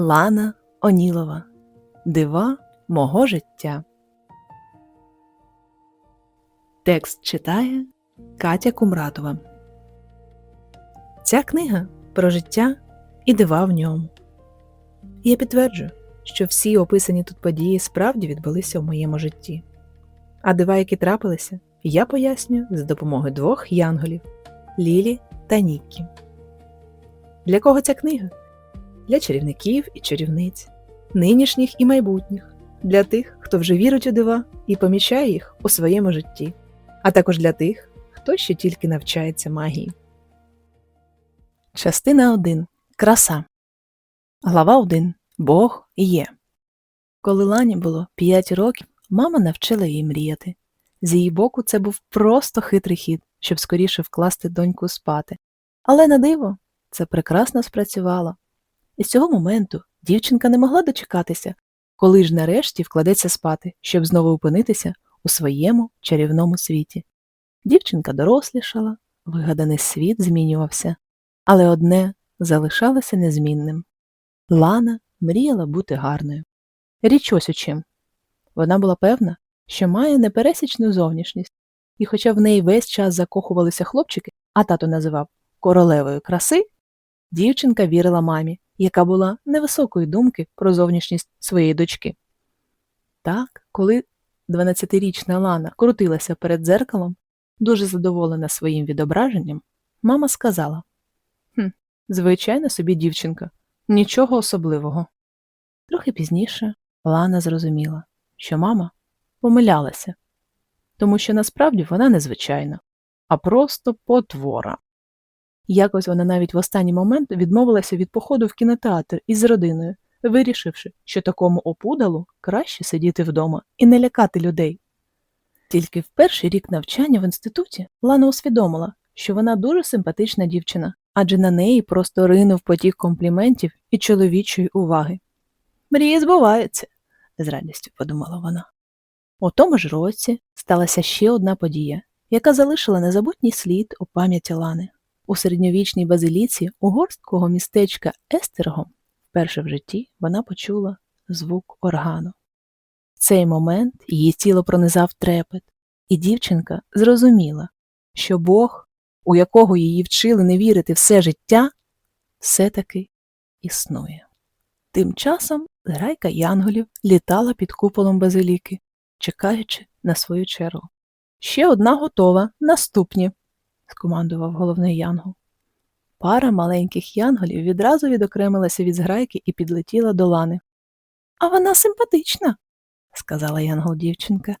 Лана Онілова Дива мого життя. Текст читає Катя Кумратова. Ця книга про життя і дива в ньому. Я підтверджую, що всі описані тут події справді відбулися в моєму житті. А дива, які трапилися, я пояснюю за допомогою двох янголів Лілі та Ніккі. Для кого ця книга? Для чарівників і чарівниць, нинішніх і майбутніх, для тих, хто вже вірить у дива і помічає їх у своєму житті, а також для тих, хто ще тільки навчається магії. Частина 1. Краса. Глава 1. Бог є. Коли Лані було 5 років, мама навчила її мріяти. З її боку, це був просто хитрий хід, щоб скоріше вкласти доньку спати. Але на диво, це прекрасно спрацювало. І з цього моменту дівчинка не могла дочекатися, коли ж нарешті вкладеться спати, щоб знову опинитися у своєму чарівному світі. Дівчинка дорослішала, вигаданий світ змінювався, але одне залишалося незмінним. Лана мріяла бути гарною. Річ ось у чим. Вона була певна, що має непересічну зовнішність, і хоча в неї весь час закохувалися хлопчики, а тато називав королевою краси, дівчинка вірила мамі, яка була невисокої думки про зовнішність своєї дочки. Так, коли 12-річна Лана крутилася перед дзеркалом, дуже задоволена своїм відображенням, мама сказала Хм, звичайна собі дівчинка, нічого особливого. Трохи пізніше Лана зрозуміла, що мама помилялася, тому що насправді вона не звичайна, а просто потвора. Якось вона навіть в останній момент відмовилася від походу в кінотеатр із родиною, вирішивши, що такому опудалу краще сидіти вдома і не лякати людей. Тільки в перший рік навчання в інституті Лана усвідомила, що вона дуже симпатична дівчина, адже на неї просто ринув потік компліментів і чоловічої уваги. Мрії збуваються, з радістю подумала вона. У тому ж році сталася ще одна подія, яка залишила незабутній слід у пам'яті Лани. У середньовічній базиліці угорського містечка Естергом вперше в житті вона почула звук органу. В цей момент її тіло пронизав трепет, і дівчинка зрозуміла, що Бог, у якого її вчили не вірити все життя, все-таки існує. Тим часом грайка янголів літала під куполом базиліки, чекаючи на свою чергу. Ще одна готова, наступні, скомандував головний янгол. Пара маленьких янголів відразу відокремилася від зграйки і підлетіла до лани. А вона симпатична, сказала янгол дівчинка.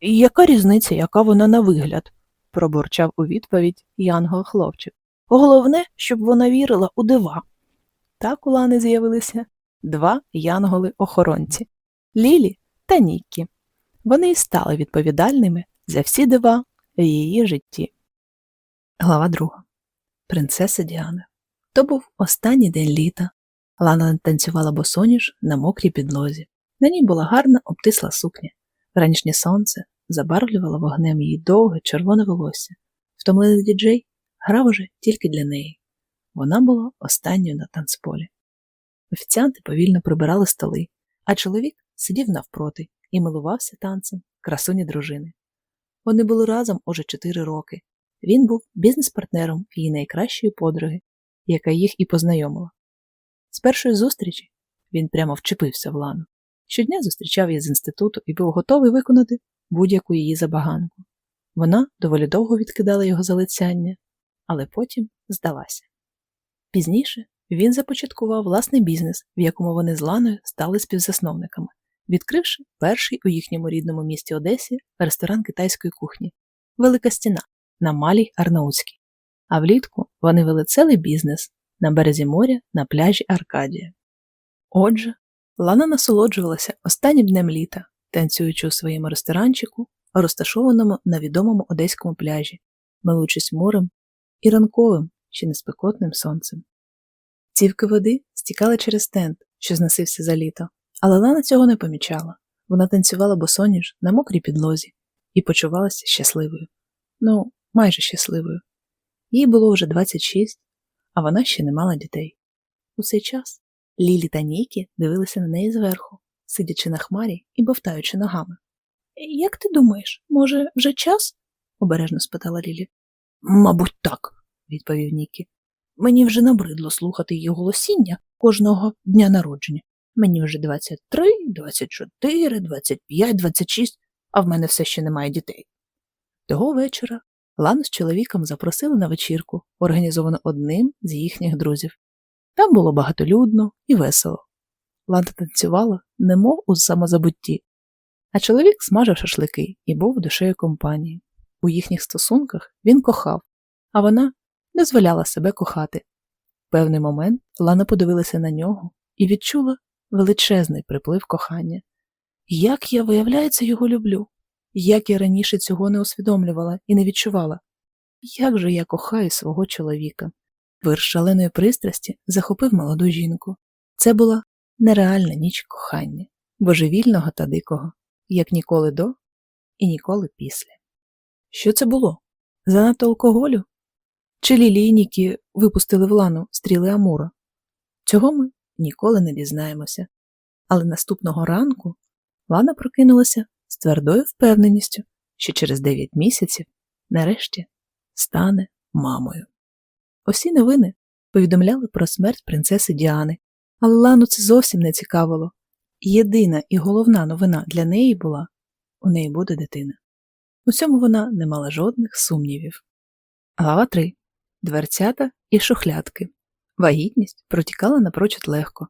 «І Яка різниця, яка вона на вигляд? пробурчав у відповідь янгол хлопчик. Головне, щоб вона вірила у дива. Так у Лани з'явилися два янголи-охоронці Лілі та Ніккі. Вони й стали відповідальними за всі дива в її житті. Глава друга. Принцеса Діана. То був останній день літа. Лана танцювала босоніж на мокрій підлозі. На ній була гарна обтисла сукня. Ранішнє сонце забарвлювало вогнем її довге червоне волосся. Втомлений діджей грав уже тільки для неї. Вона була останньою на танцполі. Офіціанти повільно прибирали столи, а чоловік сидів навпроти і милувався танцем красуні дружини. Вони були разом уже чотири роки. Він був бізнес-партнером її найкращої подруги, яка їх і познайомила. З першої зустрічі він прямо вчепився в лану. Щодня зустрічав її з інституту і був готовий виконати будь-яку її забаганку. Вона доволі довго відкидала його залицяння, але потім здалася. Пізніше він започаткував власний бізнес, в якому вони з Ланою стали співзасновниками, відкривши перший у їхньому рідному місті Одесі ресторан китайської кухні Велика стіна на Малій Арнаутській. А влітку вони вели цілий бізнес на березі моря на пляжі Аркадія. Отже, Лана насолоджувалася останнім днем літа, танцюючи у своєму ресторанчику, розташованому на відомому одеському пляжі, милуючись морем і ранковим чи неспекотним сонцем. Цівки води стікали через тент, що зносився за літо, але Лана цього не помічала. Вона танцювала босоніж на мокрій підлозі і почувалася щасливою. Ну, майже щасливою. Їй було вже 26, а вона ще не мала дітей. У цей час Лілі та Нікі дивилися на неї зверху, сидячи на хмарі і бовтаючи ногами. Як ти думаєш, може, вже час? обережно спитала Лілі. Мабуть, так, відповів Нікі. Мені вже набридло слухати її голосіння кожного дня народження. Мені вже 23, 24, 25, 26, а в мене все ще немає дітей. Того вечора Лану з чоловіком запросили на вечірку, організовану одним з їхніх друзів. Там було багатолюдно і весело. Лана танцювала, немов у самозабутті, а чоловік смажив шашлики і був душею компанії. У їхніх стосунках він кохав, а вона дозволяла себе кохати. В певний момент Лана подивилася на нього і відчула величезний приплив кохання. Як я, виявляється, його люблю, як я раніше цього не усвідомлювала і не відчувала. Як же я кохаю свого чоловіка. Вир шаленої пристрасті захопив молоду жінку. Це була нереальна ніч кохання, божевільного та дикого, як ніколи до і ніколи після. Що це було? Занадто алкоголю? Чи лілійніки випустили в лану стріли Амура? Цього ми ніколи не дізнаємося. Але наступного ранку Лана прокинулася твердою впевненістю, що через 9 місяців нарешті стане мамою. Усі новини повідомляли про смерть принцеси Діани, але Лану це зовсім не цікавило. Єдина і головна новина для неї була у неї буде дитина. У цьому вона не мала жодних сумнівів. Глава 3. Дверцята і шухлядки. Вагітність протікала напрочуд легко.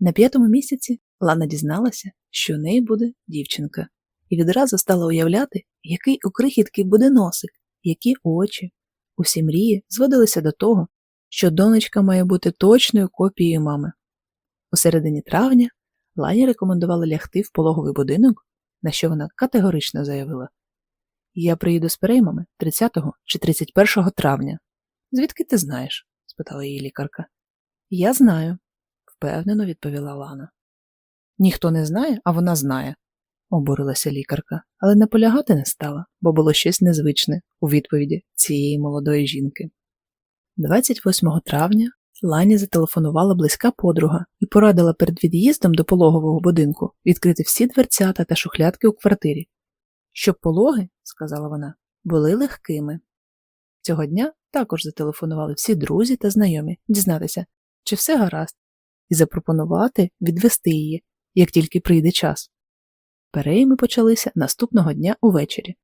На п'ятому місяці Лана дізналася, що у неї буде дівчинка, і відразу стала уявляти, який у крихітки буде носик, які очі. Усі мрії зводилися до того, що донечка має бути точною копією мами. У середині травня Лані рекомендували лягти в пологовий будинок, на що вона категорично заявила Я приїду з переймами 30 чи 31 травня. Звідки ти знаєш? спитала її лікарка. Я знаю, впевнено відповіла Лана. Ніхто не знає, а вона знає, обурилася лікарка, але наполягати не стала, бо було щось незвичне у відповіді цієї молодої жінки. 28 травня Лані зателефонувала близька подруга і порадила перед від'їздом до пологового будинку відкрити всі дверцята та шухлядки у квартирі. Щоб пологи, сказала вона, були легкими. Цього дня також зателефонували всі друзі та знайомі дізнатися, чи все гаразд, і запропонувати відвести її, як тільки прийде час. Перейми почалися наступного дня увечері.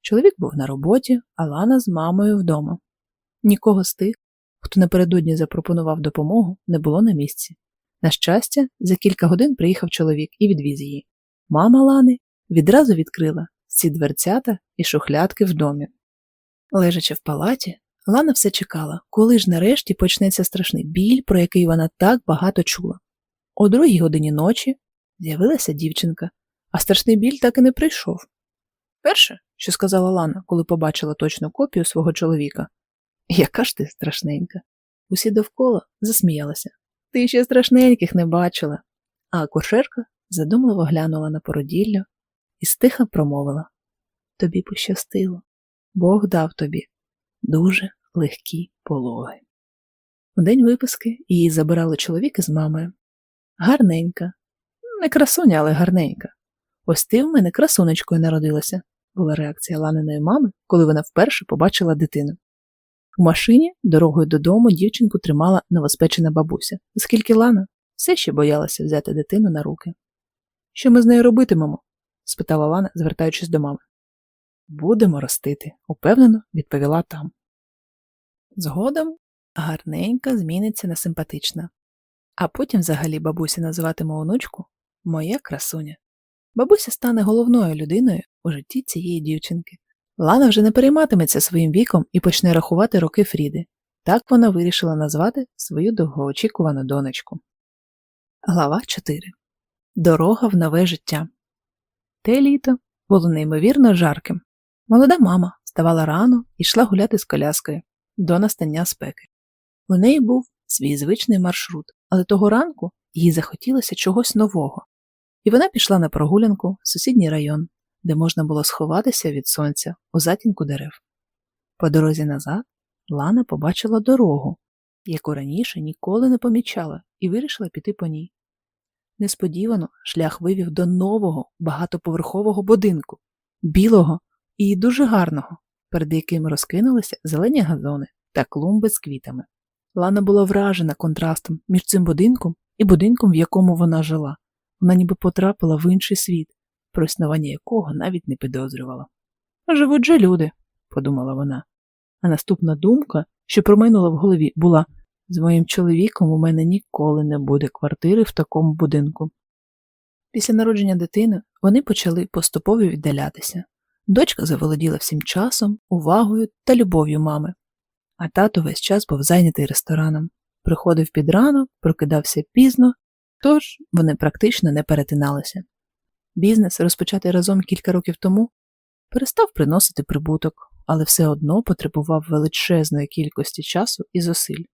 Чоловік був на роботі, а Лана з мамою вдома. Нікого з тих, хто напередодні запропонував допомогу, не було на місці. На щастя, за кілька годин приїхав чоловік і відвіз її. Мама Лани відразу відкрила ці дверцята і шухлядки в домі. Лежачи в палаті, Лана все чекала, коли ж нарешті почнеться страшний біль, про який вона так багато чула. О другій годині ночі з'явилася дівчинка, а страшний біль так і не прийшов. Перше, що сказала Лана, коли побачила точну копію свого чоловіка, яка ж ти страшненька. Усі довкола засміялися. Ти ще страшненьких не бачила. А акушерка задумливо глянула на породіллю і стиха промовила Тобі пощастило. Бог дав тобі дуже легкі пологи. У день виписки її забирали чоловік із мамою. Гарненька, не красуня, але гарненька. Ось ти в мене красунечкою народилася, була реакція Ланиної мами, коли вона вперше побачила дитину. У машині дорогою додому дівчинку тримала новоспечена бабуся, оскільки Лана все ще боялася взяти дитину на руки. Що ми з нею робитимемо? спитала Лана, звертаючись до мами. Будемо ростити, упевнено відповіла там. Згодом гарненька зміниться на симпатична, а потім взагалі бабуся називатиме онучку Моя красуня. Бабуся стане головною людиною у житті цієї дівчинки. Лана вже не перейматиметься своїм віком і почне рахувати роки Фріди. Так вона вирішила назвати свою довгоочікувану донечку. Глава 4. Дорога в нове життя. Те літо було неймовірно жарким. Молода мама вставала рано і йшла гуляти з коляскою до настання спеки. У неї був свій звичний маршрут, але того ранку їй захотілося чогось нового, і вона пішла на прогулянку в сусідній район, де можна було сховатися від сонця у затінку дерев. По дорозі назад Лана побачила дорогу, яку раніше ніколи не помічала і вирішила піти по ній. Несподівано шлях вивів до нового багатоповерхового будинку, білого і дуже гарного, перед яким розкинулися зелені газони та клумби з квітами. Лана була вражена контрастом між цим будинком і будинком, в якому вона жила. Вона ніби потрапила в інший світ, про існування якого навіть не підозрювала. Живуть же люди, подумала вона. А наступна думка, що промайнула в голові, була з моїм чоловіком у мене ніколи не буде квартири в такому будинку. Після народження дитини вони почали поступово віддалятися. Дочка заволоділа всім часом, увагою та любов'ю мами, а тато весь час був зайнятий рестораном. Приходив під ранок, прокидався пізно, тож вони практично не перетиналися. Бізнес, розпочатий разом кілька років тому, перестав приносити прибуток, але все одно потребував величезної кількості часу і зусиль.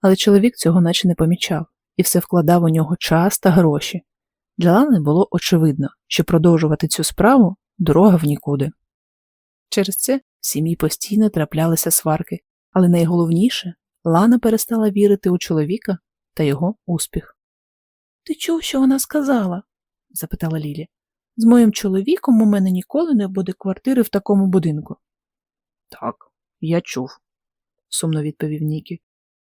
Але чоловік цього наче не помічав і все вкладав у нього час та гроші. Для Лани було очевидно, що продовжувати цю справу дорога в нікуди. Через це в сім'ї постійно траплялися сварки, але найголовніше Лана перестала вірити у чоловіка та його успіх. Ти чув, що вона сказала? запитала Лілі. З моїм чоловіком у мене ніколи не буде квартири в такому будинку. Так, я чув, сумно відповів Нікі.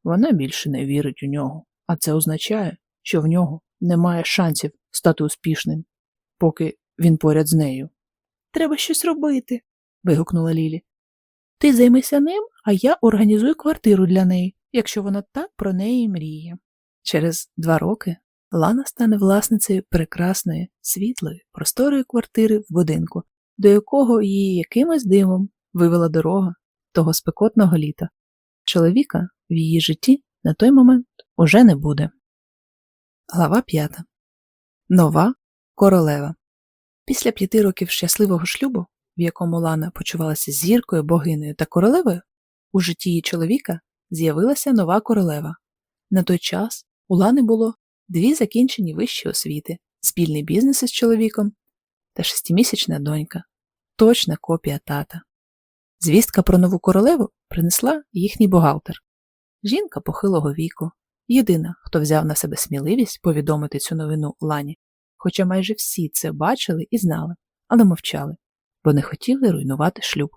Вона більше не вірить у нього, а це означає, що в нього немає шансів стати успішним, поки він поряд з нею. Треба щось робити. вигукнула Лілі. Ти займися ним, а я організую квартиру для неї, якщо вона так про неї мріє. Через два роки Лана стане власницею прекрасної, світлої, просторої квартири в будинку, до якого її якимось дивом вивела дорога того спекотного літа. Чоловіка в її житті на той момент уже не буде. Глава п'ята. Нова королева. Після п'яти років щасливого шлюбу, в якому Лана почувалася зіркою, богинею та королевою, у житті її чоловіка з'явилася нова королева. На той час у Лани було дві закінчені вищі освіти, спільний бізнес із чоловіком та шестимісячна донька, точна копія тата. Звістка про нову королеву принесла їхній бухгалтер. Жінка похилого віку, єдина, хто взяв на себе сміливість повідомити цю новину Лані, хоча майже всі це бачили і знали, але мовчали, бо не хотіли руйнувати шлюб.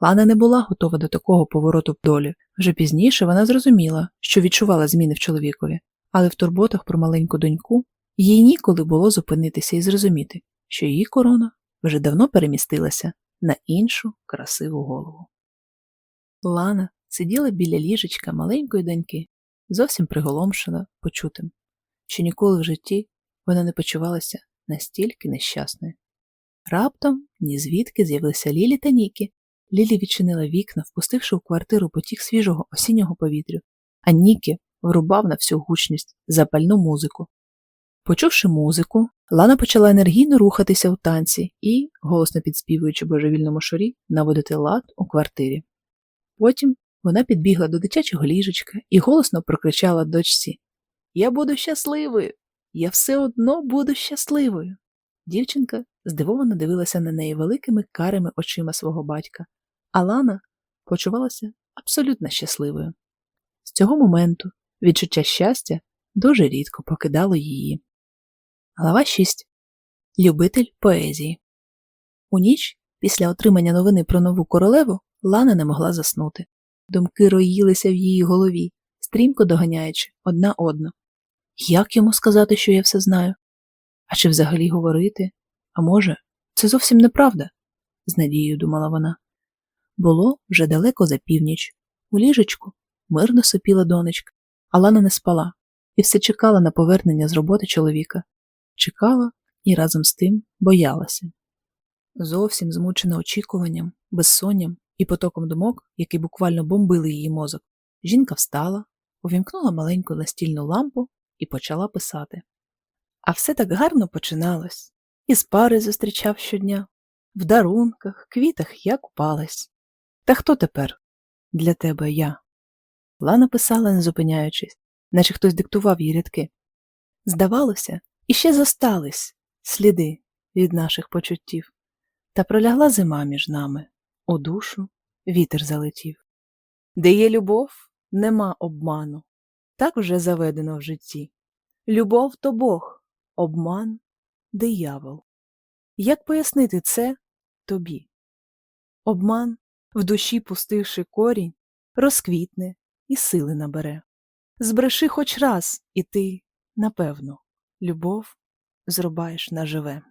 Лана не була готова до такого повороту долі. Вже пізніше вона зрозуміла, що відчувала зміни в чоловікові, але в турботах про маленьку доньку їй ніколи було зупинитися і зрозуміти, що її корона вже давно перемістилася на іншу красиву голову. Лана сиділа біля ліжечка маленької доньки, зовсім приголомшена почутим, що ніколи в житті вона не почувалася настільки нещасною. Раптом ні звідки з'явилися Лілі та Нікі. Лілі відчинила вікна, впустивши в квартиру потік свіжого осіннього повітря, а Нікі врубав на всю гучність запальну музику. Почувши музику, Лана почала енергійно рухатися у танці і, голосно підспівуючи божевільному шорі, наводити лад у квартирі. Потім вона підбігла до дитячого ліжечка і голосно прокричала дочці Я буду щасливою! Я все одно буду щасливою. Дівчинка здивовано дивилася на неї великими карими очима свого батька, а Лана почувалася абсолютно щасливою. З цього моменту відчуття щастя дуже рідко покидало її. Глава 6. Любитель поезії. У ніч, після отримання новини про нову королеву, Лана не могла заснути. Думки роїлися в її голові, стрімко доганяючи одна одну. Як йому сказати, що я все знаю? А чи взагалі говорити? А може, це зовсім неправда? з надією думала вона. Було вже далеко за північ. У ліжечку мирно сопіла донечка, а Лана не спала і все чекала на повернення з роботи чоловіка. Чекала і разом з тим боялася. Зовсім змучена очікуванням, безсонням і потоком думок, які буквально бомбили її мозок, жінка встала, увімкнула маленьку настільну лампу і почала писати. А все так гарно починалось. Із пари зустрічав щодня, в дарунках, квітах я купалась. Та хто тепер? Для тебе я. Лана писала, не зупиняючись, наче хтось диктував їй рядки. Здавалося, іще зостались сліди від наших почуттів, та пролягла зима між нами, у душу вітер залетів. Де є любов, нема обману, Так вже заведено в житті. Любов то Бог, обман диявол. Як пояснити це тобі? Обман, в душі пустивши корінь, розквітне і сили набере. Збреши хоч раз, і ти, напевно, любов зрубаєш наживе.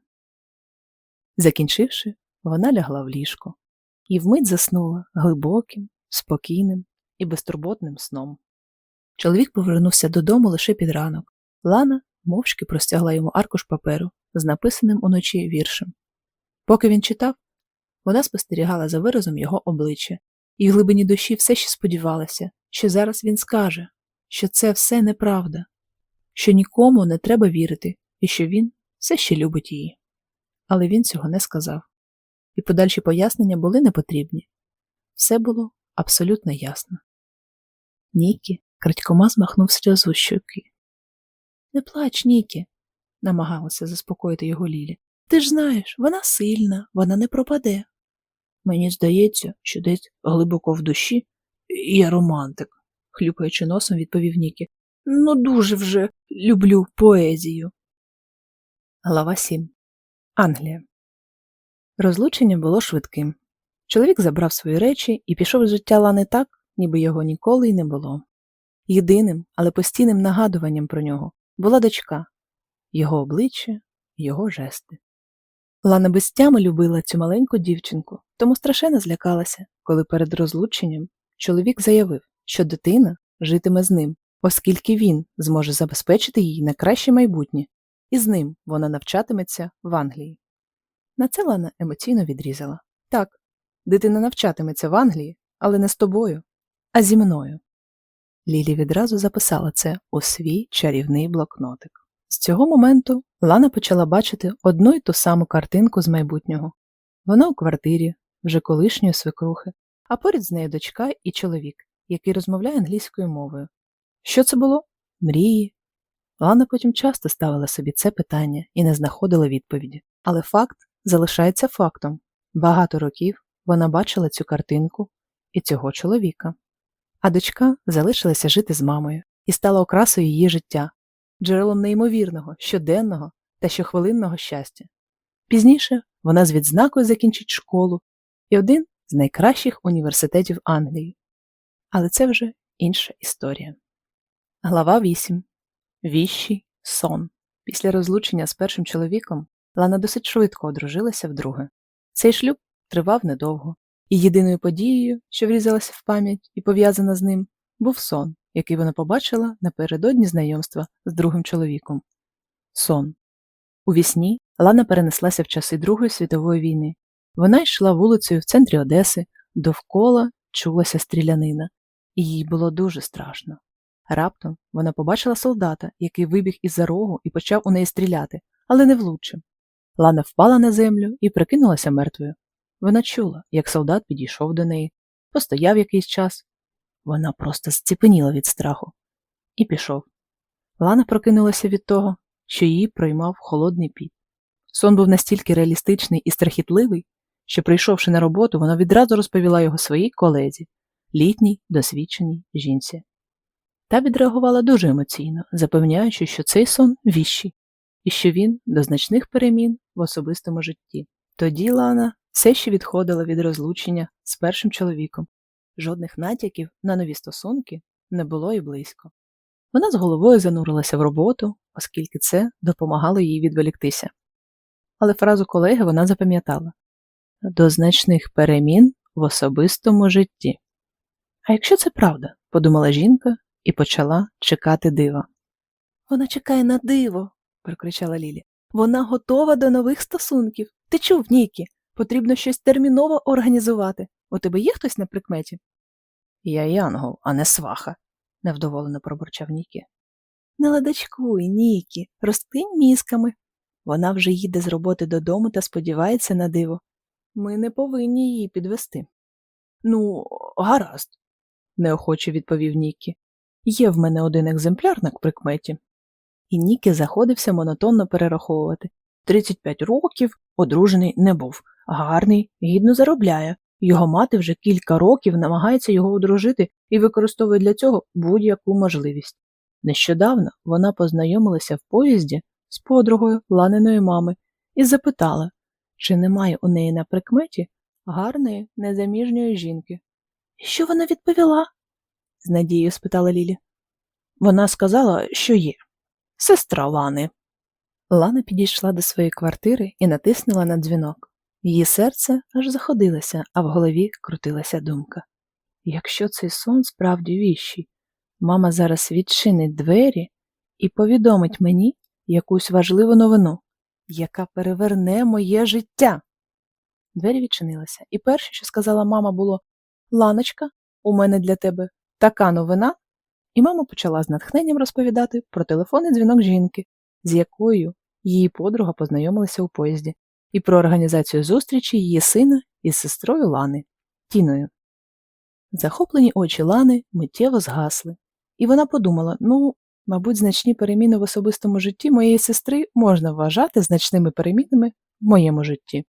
Закінчивши, вона лягла в ліжко і вмить заснула глибоким, спокійним і безтурботним сном. Чоловік повернувся додому лише під ранок. Лана мовчки простягла йому аркуш паперу з написаним уночі віршем. Поки він читав, вона спостерігала за виразом його обличчя, і в глибині душі все ще сподівалася, що зараз він скаже, що це все неправда, що нікому не треба вірити і що він все ще любить її. Але він цього не сказав, і подальші пояснення були непотрібні. Все було абсолютно ясно. Нікі крадькома змахнув сльозу щоки. Не плач, Нікі, намагалася заспокоїти його Лілі. Ти ж знаєш, вона сильна, вона не пропаде. Мені здається, що десь глибоко в душі є романтик, хлюпаючи носом, відповів Нікі. Ну, дуже вже люблю поезію. Глава 7. Англія. Розлучення було швидким. Чоловік забрав свої речі і пішов з життя Лани так, ніби його ніколи й не було. Єдиним, але постійним нагадуванням про нього була дочка, його обличчя, його жести. Лана без тями любила цю маленьку дівчинку, тому страшенно злякалася, коли перед розлученням чоловік заявив, що дитина житиме з ним, оскільки він зможе забезпечити їй на краще майбутнє, і з ним вона навчатиметься в Англії. На це Лана емоційно відрізала. Так, дитина навчатиметься в Англії, але не з тобою, а зі мною. Лілі відразу записала це у свій чарівний блокнотик. З цього моменту Лана почала бачити одну й ту саму картинку з майбутнього. Вона у квартирі, вже колишньої свекрухи, а поряд з нею дочка і чоловік, який розмовляє англійською мовою. Що це було? Мрії. Лана потім часто ставила собі це питання і не знаходила відповіді. Але факт залишається фактом. Багато років вона бачила цю картинку і цього чоловіка. А дочка залишилася жити з мамою і стала окрасою її життя, джерелом неймовірного, щоденного та щохвилинного щастя. Пізніше вона з відзнакою закінчить школу і один з найкращих університетів Англії. Але це вже інша історія. Глава 8. Віщий сон. Після розлучення з першим чоловіком Лана досить швидко одружилася вдруге. Цей шлюб тривав недовго, і єдиною подією, що врізалася в пам'ять і пов'язана з ним, був сон, який вона побачила напередодні знайомства з другим чоловіком. Сон. У вісні Лана перенеслася в часи Другої світової війни. Вона йшла вулицею в центрі Одеси, довкола чулася стрілянина, і їй було дуже страшно. Раптом вона побачила солдата, який вибіг із-за рогу і почав у неї стріляти, але не влучив. Лана впала на землю і прикинулася мертвою. Вона чула, як солдат підійшов до неї, постояв якийсь час. Вона просто зціпеніла від страху і пішов. Лана прокинулася від того, що її проймав холодний піт. Сон був настільки реалістичний і страхітливий, що, прийшовши на роботу, вона відразу розповіла його своїй колезі, літній, досвідченій жінці. Та відреагувала дуже емоційно, запевняючи, що цей сон віщий, і що він до значних перемін в особистому житті. Тоді Лана все ще відходила від розлучення з першим чоловіком. Жодних натяків на нові стосунки не було і близько. Вона з головою занурилася в роботу, оскільки це допомагало їй відволіктися. Але фразу колеги вона запам'ятала до значних перемін в особистому житті. А якщо це правда, подумала жінка і почала чекати дива. Вона чекає на диво, прокричала Лілі. Вона готова до нових стосунків. Ти чув, Нікі? Потрібно щось терміново організувати. У тебе є хтось на прикметі? Я Янгол, а не сваха, невдоволено пробурчав Нікі. Не ладачкуй, Нікі, розкинь мізками. Вона вже їде з роботи додому та сподівається на диво. Ми не повинні її підвести. Ну, гаразд, неохоче відповів Нікі. Є в мене один екземпляр на прикметі. І Нікі заходився монотонно перераховувати. 35 років одружений не був, гарний, гідно заробляє. Його мати вже кілька років намагається його одружити і використовує для цього будь-яку можливість. Нещодавно вона познайомилася в поїзді з подругою Ланиної мами і запитала, чи немає у неї на прикметі гарної незаміжньої жінки. Що вона відповіла? з надією спитала Лілі. Вона сказала, що є. Сестра Лани. Лана підійшла до своєї квартири і натиснула на дзвінок. Її серце аж заходилося, а в голові крутилася думка. Якщо цей сон справді віщий, мама зараз відчинить двері і повідомить мені якусь важливу новину, яка переверне моє життя. Двері відчинилися, і перше, що сказала мама, було Ланочка, у мене для тебе така новина. І мама почала з натхненням розповідати про телефонний дзвінок жінки, з якою її подруга познайомилася у поїзді, і про організацію зустрічі її сина із сестрою Лани Тіною. Захоплені очі Лани миттєво згасли, і вона подумала: ну, мабуть, значні переміни в особистому житті моєї сестри можна вважати значними перемінами в моєму житті.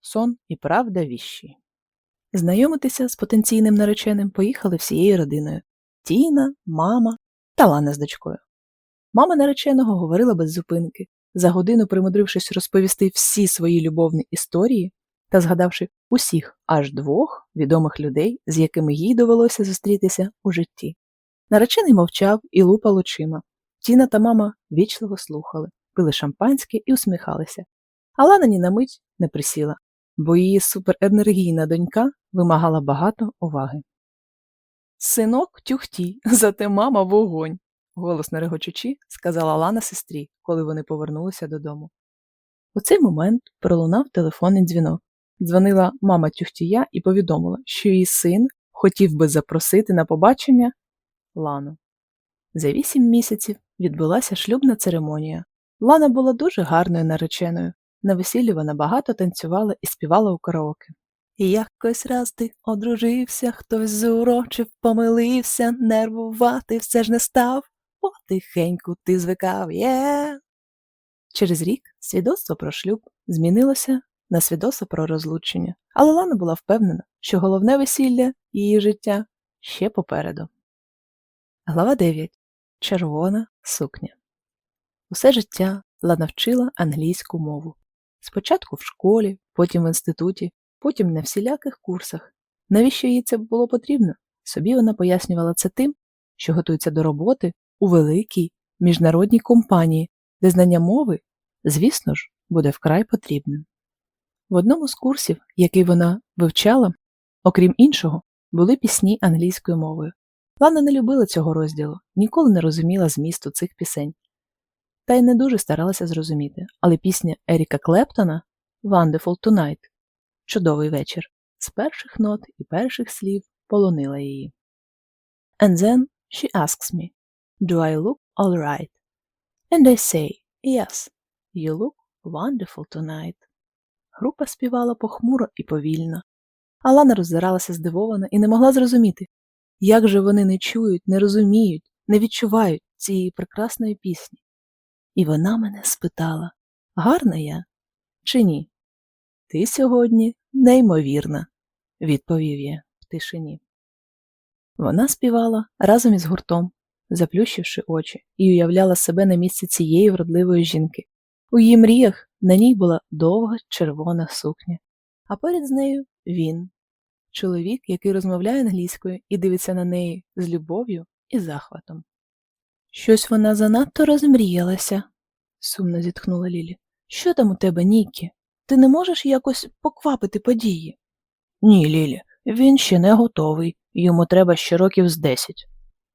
Сон і правда віщі. Знайомитися з потенційним нареченим поїхали всією родиною Тіна, мама та Лана з дочкою. Мама нареченого говорила без зупинки, за годину примудрившись розповісти всі свої любовні історії та згадавши усіх аж двох відомих людей, з якими їй довелося зустрітися у житті. Наречений мовчав і лупав очима. Тіна та мама вічливо слухали, пили шампанське і усміхалися. А Лана ні на мить не присіла, бо її суперенергійна донька вимагала багато уваги. Синок тюхті, зате мама вогонь, голосно регочучи, сказала Лана сестрі, коли вони повернулися додому. У цей момент пролунав телефонний дзвінок. Дзвонила мама тюхтія і повідомила, що її син хотів би запросити на побачення Лану. За вісім місяців відбулася шлюбна церемонія. Лана була дуже гарною нареченою. На весіллі вона багато танцювала і співала у караоке. Якось раз ти одружився, хтось зурочив, помилився, нервувати все ж не став, потихеньку ти звикав, є. Через рік свідоцтво про шлюб змінилося на свідоцтво про розлучення, але Лана була впевнена, що головне весілля її життя ще попереду. Глава 9. Червона сукня. Усе життя Лана вчила англійську мову. Спочатку в школі, потім в інституті, потім на всіляких курсах. Навіщо їй це було потрібно? Собі вона пояснювала це тим, що готується до роботи у великій міжнародній компанії, де знання мови, звісно ж, буде вкрай потрібним. В одному з курсів, який вона вивчала, окрім іншого, були пісні англійською мовою. Лана не любила цього розділу, ніколи не розуміла змісту цих пісень. Та й не дуже старалася зрозуміти, але пісня Еріка Клептона Wonderful Tonight Чудовий вечір з перших нот і перших слів полонила її. And then she asks me, Do I look all right? And I say, Yes, you look wonderful tonight. Група співала похмуро і повільно. Алана роздиралася здивована і не могла зрозуміти, як же вони не чують, не розуміють, не відчувають цієї прекрасної пісні. І вона мене спитала гарна я чи ні? Ти сьогодні неймовірна, відповів я в тишині. Вона співала разом із гуртом, заплющивши очі, і уявляла себе на місці цієї вродливої жінки. У її мріях на ній була довга червона сукня, а поряд з нею він, чоловік, який розмовляє англійською і дивиться на неї з любов'ю і захватом. Щось вона занадто розмріялася, сумно зітхнула Лілі. Що там у тебе, Нікі? Ти не можеш якось поквапити події? Ні, Лілі, він ще не готовий, йому треба ще років з десять.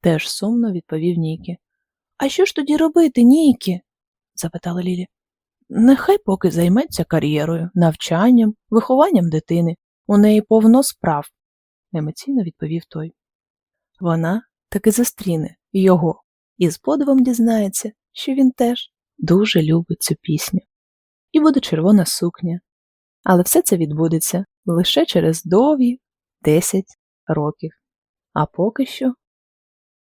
Теж сумно відповів Нікі. А що ж тоді робити, Нікі? запитала Лілі. Нехай поки займеться кар'єрою, навчанням, вихованням дитини. У неї повно справ, емоційно відповів той. Вона таки зустріне його і з подивом дізнається, що він теж дуже любить цю пісню. І буде червона сукня. Але все це відбудеться лише через довгі 10 років. А поки що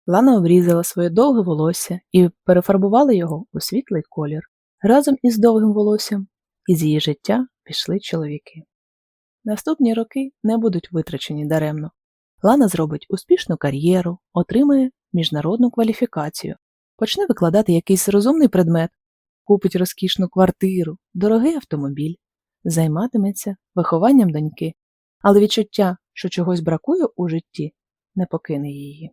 Лана обрізала своє довге волосся і перефарбувала його у світлий колір. Разом із довгим волоссям із її життя пішли чоловіки. Наступні роки не будуть витрачені даремно. Лана зробить успішну кар'єру, отримає міжнародну кваліфікацію, почне викладати якийсь розумний предмет, купить розкішну квартиру, дорогий автомобіль, займатиметься вихованням доньки, але відчуття, що чогось бракує у житті, не покине її.